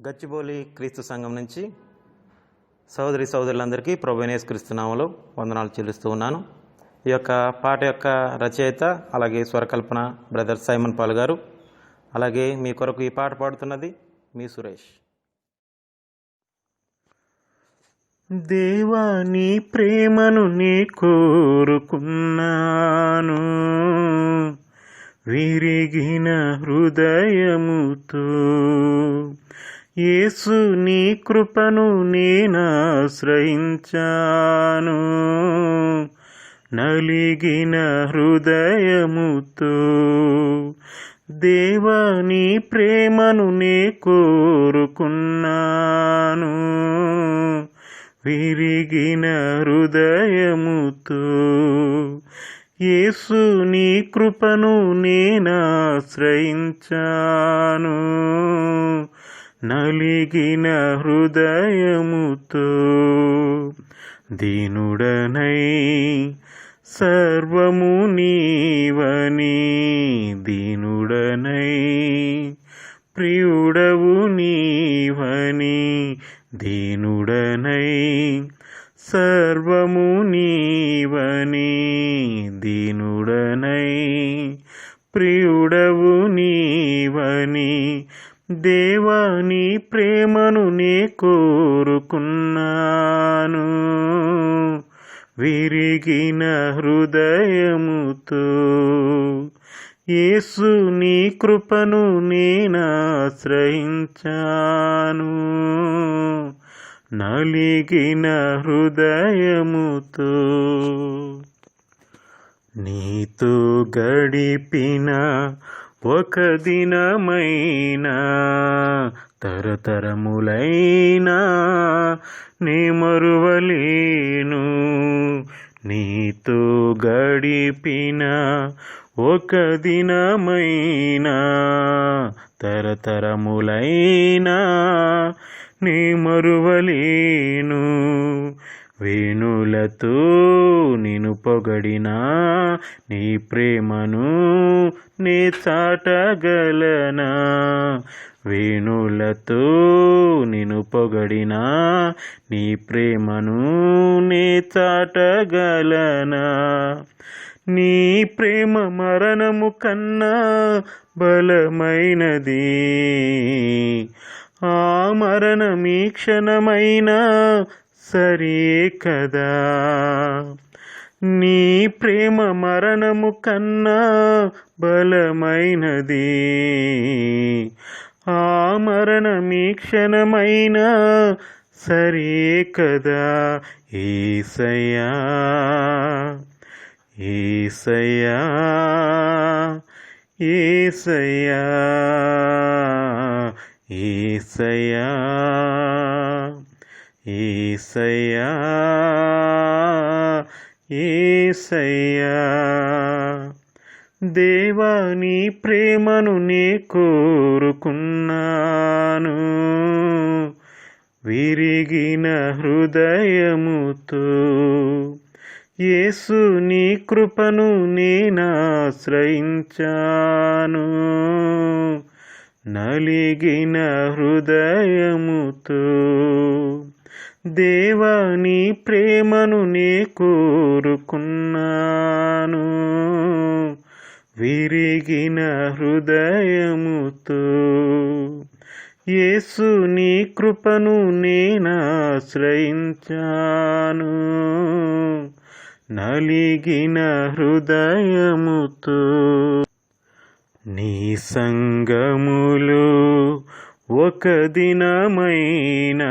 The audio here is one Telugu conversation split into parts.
గచ్చిబౌలి క్రీస్తు సంఘం నుంచి సోదరి సోదరులందరికీ ప్రభునేస్ క్రీస్తునామలో వందనాలు చెల్లిస్తూ ఉన్నాను. ఈ యొక్క పాట యొక్క రచయిత అలాగే స్వరకల్పన బ్రదర్ సైమన్ పాల్ గారు. అలాగే మీ కొరకు ఈ పాట పాడుతున్నది మీ సురేష్. దేవా నీ ప్రేమను నీ కోరుకున్నాను. విరిగిన హృదయముతో యేసు నీ కృపను నేనాశ్రయించాను. నలిగిన హృదయముతో దేవా నీ ప్రేమను నే కోరుకున్నాను. విరిగిన హృదయముతో యేసు నీ కృపను నేనాశ్రయించాను. నలిగిన హృదయముతో దీనుడనై సర్వము నీవని దీనుడనై ప్రియుడవు నీవని దీనుడనై సర్వము నీవని దీనుడనై ప్రియుడవు నీవని దేవాని ప్రేమను నే కోరుకున్నాను. విరిగిన హృదయముతో యేసు నీ కృపను నేనాశ్రయించాను నలిగిన హృదయముతో నీతో గడిపిన ఒక దినమైనా తరతరములైనా నీ మరువలేను. నీతో గడిపిన ఒక దినమైనా తరతరములైనా నీ మరువలేను. వేణులతో నేను పొగడినా నీ ప్రేమను నే చాటగలనా? వేణులతో నేను పొగడినా నీ ప్రేమను నే చాటగలనా? నీ ప్రేమ మరణము కన్నా బలమైనది. ఆ మరణమీ క్షణమైనా సరే కదా. నీ ప్రేమ మరణము కన్నా బలమైనది. ఆ మరణమీ క్షణమైనా సరే కదా ఏసయ్యా. ఏసయ్యా. ఏసయ్యా. ఏసయ్యా. ఏసయ్యా ఏసయ్యా. దేవా నీ ప్రేమను నే కోరుకున్నాను. విరిగిన హృదయముతో యేసు నీ కృపను నేనాశ్రయించాను నలిగిన హృదయముతో దేవా నీ ప్రేమను నే కోరుకున్నాను. విరిగిన హృదయముతో యేసు నీ కృపను నేనాశ్రయించాను. నలిగిన హృదయముతో నీ సంగములు ఒక దినమైనా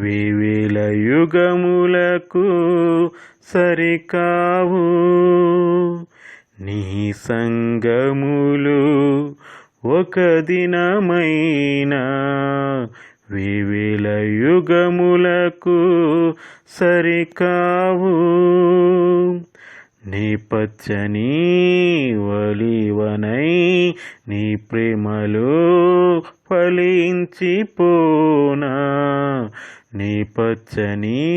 వివిల యుగములకు సరికావు. నీ సంగములు ఒక దినమైనా వివిల యుగములకు సరికావు. నీ పచ్చని వలివనై నీ ప్రేమలో ఫలించిపోనా. నీ పచ్చని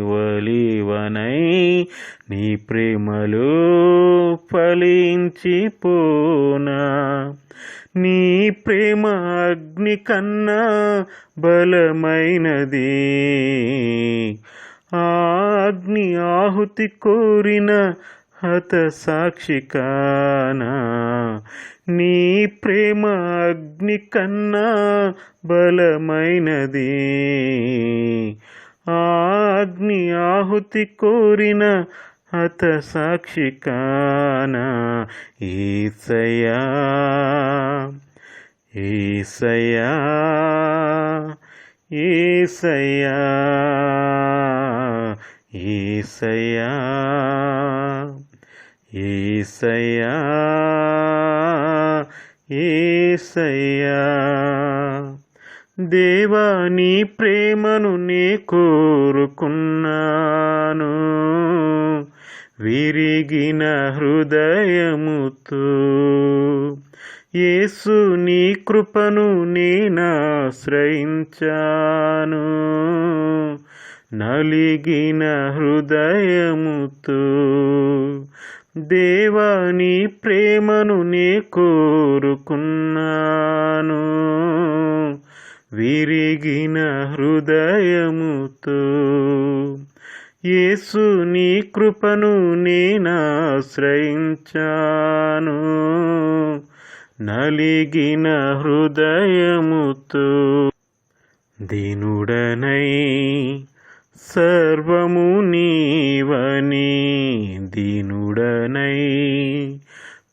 వలివనై నీ ప్రేమలు ఫలించిపోనా. నీ ప్రేమ అగ్ని కన్నా బలమైనది. ఆ అగ్ని ఆహుతి కోరిన హత సాక్షికానా నీ ప్రేమ అగ్ని కన్నా బలమైనది. అగ్ని ఆహుతి కోరిన హత సాక్షికానా ఈసయా ఈసయా ఈసయా ఈసయా ఈసయా ఈసయా దేవా నీ ప్రేమను నే కోరుకున్నాను. విరిగిన హృదయముతో యేసు నీ కృపను నేనాశ్రయించాను నలిగిన హృదయముతో దేవా నీ ప్రేమను నే కోరుకున్నాను. విరిగిన హృదయముతో యేసు నీ కృపను నేనాశ్రయించాను నలిగిన హృదయముతో దీనుడనై సర్వము నీవని దీనుడనై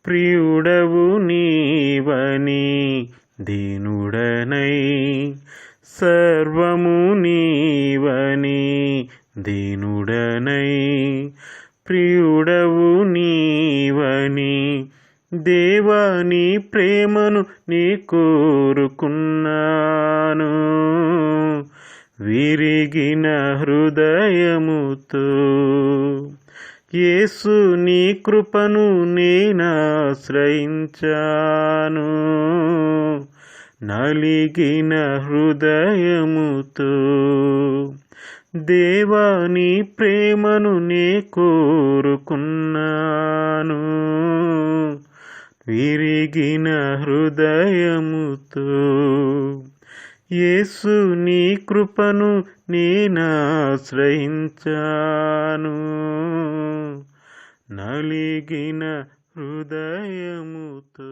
ప్రియుడవు నీవని దీనుడనై సర్వము నీవని దీనుడనై ప్రియుడవు నీవని దేవాని ప్రేమను నీ కోరుకున్నాను. విరిగిన హృదయముతో. యేసు నీ కృపను నేనాశ్రయించాను నలిగిన హృదయముతో. దేవా నీ ప్రేమను నే కోరుకున్నాను. విరిగిన హృదయముతో. యేసు నీ కృపను నేనాశ్రయించాను. నలిగిన హృదయముతో